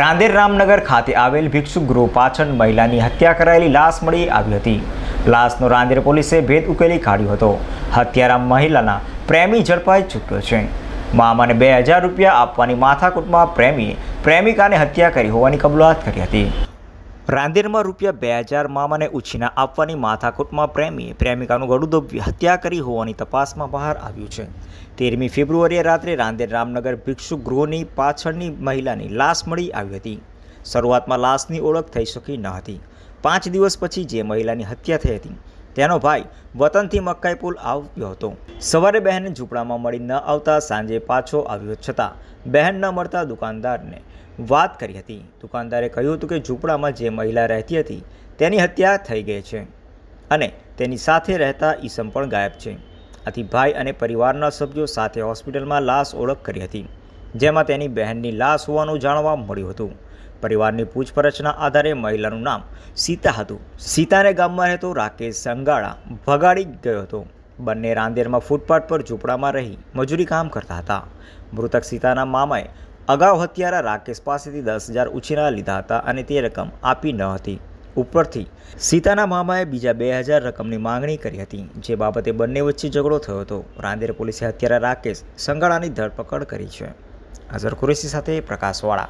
રાંદેર રામનગર ખાતે આવેલ ભિક્ષુ ગૃહ પાછળ મહિલાની હત્યા કરાયેલી લાશ મળી આવી હતી. લાશનો રાંદેર પોલીસે ભેદ ઉકેલી કાઢ્યો હતો. હત્યારા મહિલાના પ્રેમી ઝડપાઈ ચૂક્યો છે. મામાને બે હજાર રૂપિયા આપવાની માથાકૂટમાં પ્રેમીએ પ્રેમિકાને હત્યા કરી હોવાની કબૂલાત કરી હતી. રાંદેરમાં રૂપિયા બે હજાર મામાને ઉછીના આપવાની માથાકૂટમાં પ્રેમીએ પ્રેમિકાનું ગળું દોબવી હત્યા કરી હોવાની તપાસમાં બહાર આવ્યું છે. તેરમી ફેબ્રુઆરીએ રાત્રે રાંદેર રામનગર ભિક્ષુ ગૃહની પાછળની મહિલાની લાશ મળી આવી હતી. શરૂઆતમાં લાશની ઓળખ થઈ શકી ન હતી. પાંચ દિવસ પછી જે મહિલાની હત્યા થઈ હતી તેનો ભાઈ વતનથી મક્કાઈપુલ આવ્યો હતો. સવારે બહેન ઝૂંપડામાં મળી ન આવતા સાંજે પાછો આવ્યો છતાં બહેન ન મળતા દુકાનદારને વાત કરી હતી. દુકાનદારે કહ્યું હતું કે ઝૂંપડામાં જે મહિલા રહેતી હતી તેની હત્યા થઈ ગઈ છે અને તેની સાથે રહેતા ઈસમ પણ ગાયબ છે. આથી ભાઈ અને પરિવારના સભ્યો સાથે હોસ્પિટલમાં લાશ ઓળખ કરી હતી, જેમાં તેની બહેનની લાશ હોવાનું જાણવા મળ્યું હતું. પરિવારની પૂછપરછના આધારે મહિલાનું નામ સીતા હતું. સીતાને ગામમાં રહેતો રાકેશ સંગાળા ભગાડી ગયો હતો. બંને રાંદેરમાં ફૂટપાથ પર ઝૂંપડામાં રહી મજૂરી કામ કરતા હતા. મૃતક સીતાના મામાએ અગાઉ હત્યારા રાકેશ પાસેથી દસ હજાર ઉછીના લીધા હતા અને તે રકમ આપી ન હતી. ઉપરથી સીતાના મામાએ બીજા બે હજાર રકમની માંગણી કરી હતી, જે બાબતે બંને વચ્ચે ઝઘડો થયો હતો. રાંદેર પોલીસે હત્યારા રાકેશ સંગાળાની ધરપકડ કરી છે. અઝર કુરેશી સાથે પ્રકાશવાળા.